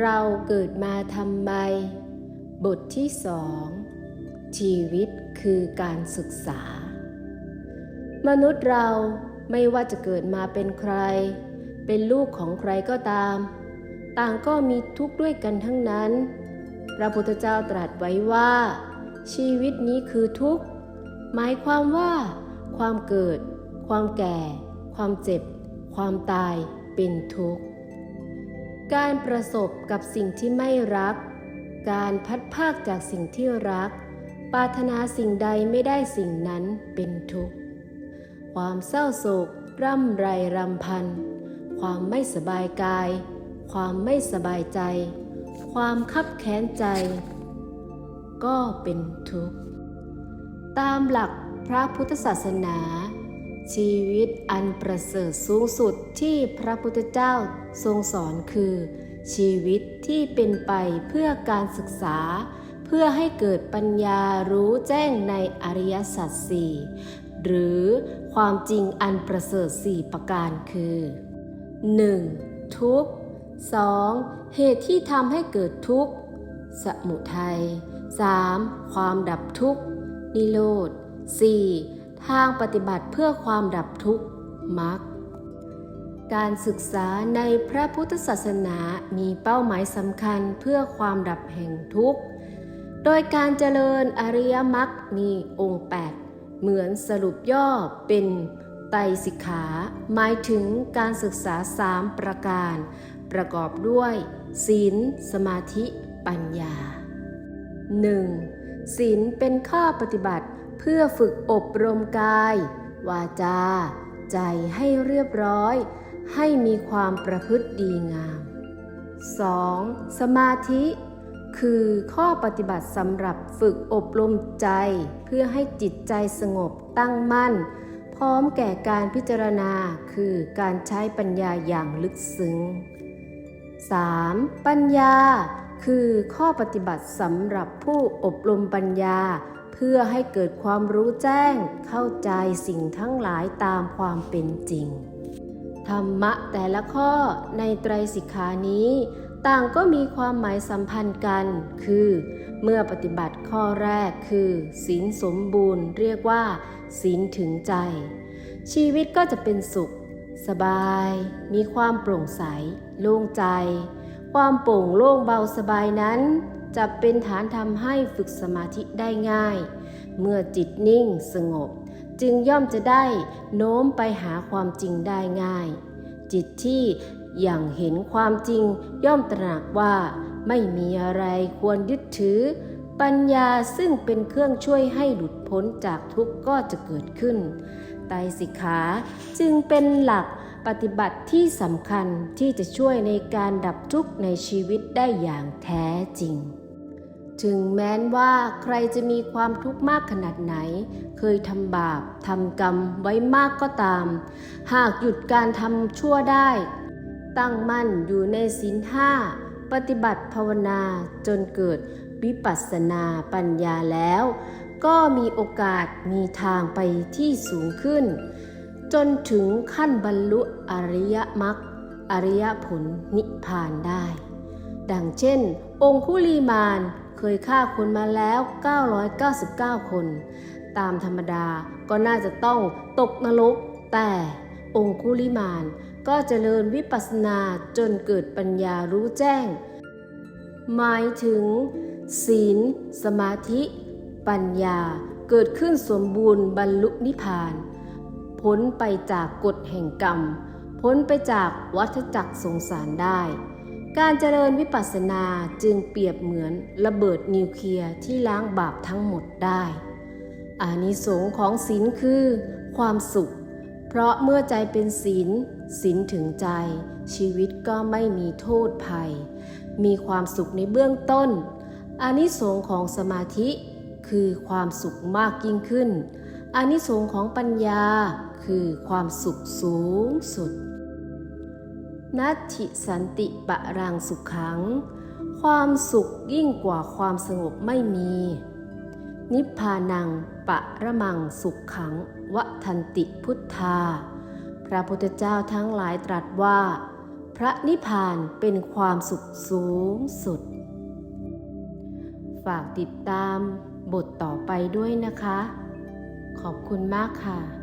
เราเกิดมาทำไม บทที่สองชีวิตคือการศึกษา มนุษย์เราไม่ว่าจะเกิดมาเป็นใคร เป็นลูกของใครก็ตาม ต่างก็มีทุกข์ด้วยกันทั้งนั้น พระพุทธเจ้าตรัสไว้ว่า ชีวิตนี้คือทุกข์ หมายความว่า ความเกิด ความแก่ ความเจ็บ ความตายเป็นทุกข์ การประสบกับสิ่งที่ไม่รัก การพัดภาคจากสิ่งที่รัก ปรารถนาสิ่งใดไม่ได้สิ่งนั้นเป็นทุกข์ ความเศร้าโศก ร่ำไรรำพัน ความไม่สบายกาย ความไม่สบายใจ ความคับแค้นใจ ก็เป็นทุกข์ ตามหลักพระพุทธศาสนา ชีวิตอันประเสริฐสูงสุดที่พระพุทธเจ้าทรงสอนคือ ชีวิตที่เป็นไปเพื่อการศึกษา เพื่อให้เกิดปัญญารู้แจ้งในอริยสัจสี่หรือความจริงอันประเสริฐสี่ประการคือ 1. ทุกข์ 2. เหตุที่ทำให้เกิดทุกข์ สมุทัย 3. ความดับทุกข์ นิโรธ 4. ทางปฏิบัติเพื่อความดับทุกข์มรรคการศึกษาในพระพุทธศาสนามีเป้าหมายสำคัญเพื่อความดับแห่งทุกข์ โดยการเจริญอริยมรรคมีองค์ 8 เหมือนสรุปย่อเป็นไตรสิกขา หมายถึงการศึกษาสามประการ ประกอบด้วย ศีล สมาธิ ปัญญา 1. ศีลเป็นข้อปฏิบัติ เพื่อฝึกอบรมกาย วาจา ใจให้เรียบร้อย ให้มีความประพฤติดีงาม 2. สมาธิ คือข้อปฏิบัติสำหรับฝึกอบรมใจ เพื่อให้จิตใจสงบตั้งมั่น พร้อมแก่การพิจารณาคือการใช้ปัญญาอย่างลึกซึ้ง 3. ปัญญา คือข้อปฏิบัติสำหรับผู้อบรมปัญญา เพื่อให้เกิดความรู้แจ้งเข้าใจสิ่งทั้งหลายตามความเป็นจริง ธรรมะแต่ละข้อในไตรสิกขานี้ ต่างก็มีความหมายสัมพันธ์กัน คือ เมื่อปฏิบัติข้อแรกคือศีลสมบูรณ์ เรียกว่าศีลถึงใจ ชีวิตก็จะเป็นสุข สบาย มีความโปร่งใส โล่งใจ ความโปร่งโล่งเบาสบายนั้น จะเป็นฐานทำให้ฝึกสมาธิได้ง่าย เมื่อจิตนิ่งสงบ จึงย่อมจะได้โน้มไปหาความจริงได้ง่าย จิตที่อย่างเห็นความจริงย่อมตระหนักว่าไม่มีอะไรควรยึดถือ ปัญญาซึ่งเป็นเครื่องช่วยให้หลุดพ้นจากทุกข์ก็จะเกิดขึ้นไตสิกขาจึงเป็นหลัก ปฏิบัติที่สำคัญที่จะช่วยในการดับทุกข์ในชีวิตได้อย่างแท้จริง ถึงแม้นว่าใครจะมีความทุกข์มากขนาดไหน เคยทำบาปทำกรรมไว้มากก็ตาม หากหยุดการทำชั่วได้ ตั้งมั่นอยู่ในศีลห้าปฏิบัติภาวนาจนเกิดวิปัสสนาปัญญาแล้ว ก็มีโอกาสมีทางไปที่สูงขึ้น จนถึงขั้นบรรลุอริยมรรคอริยผลนิพพานได้ ดังเช่น องคุลีมานเคยฆ่าคนมาแล้ว 999 คน ตามธรรมดาก็น่าจะต้องตกนรก แต่องคุลิมานก็เจริญวิปัสสนาจนเกิดปัญญารู้แจ้ง หมายถึง ศีล สมาธิ ปัญญาเกิดขึ้นสมบูรณ์บรรลุนิพพาน พ้นไปจากกฎแห่งกรรม พ้นไปจากวัฏจักรสงสารได้ การเจริญวิปัสสนาจึงเปรียบเหมือนระเบิดนิวเคลียร์ที่ล้างบาปทั้งหมดได้อานิสงส์ของศีลคือ ความสุข เพราะเมื่อใจเป็นศีลศีลถึงใจ ชีวิตก็ไม่มีโทษภัย มีความสุขในเบื้องต้นอานิสงส์ของสมาธิคือความสุขมากยิ่งขึ้น อานิสงส์ของปัญญาคือความสุขสูงสุด นัตถิสันติปะรังสุขขัง ความสุขยิ่งกว่าความสงบไม่มี นิพพานังปะระมังสุขขังวัทันติพุทธา พระพุทธเจ้าทั้งหลายตรัสว่า พระนิพพานเป็นความสุขสูงสุด ฝากติดตามบทต่อไปด้วยนะคะ ขอบคุณมากค่ะ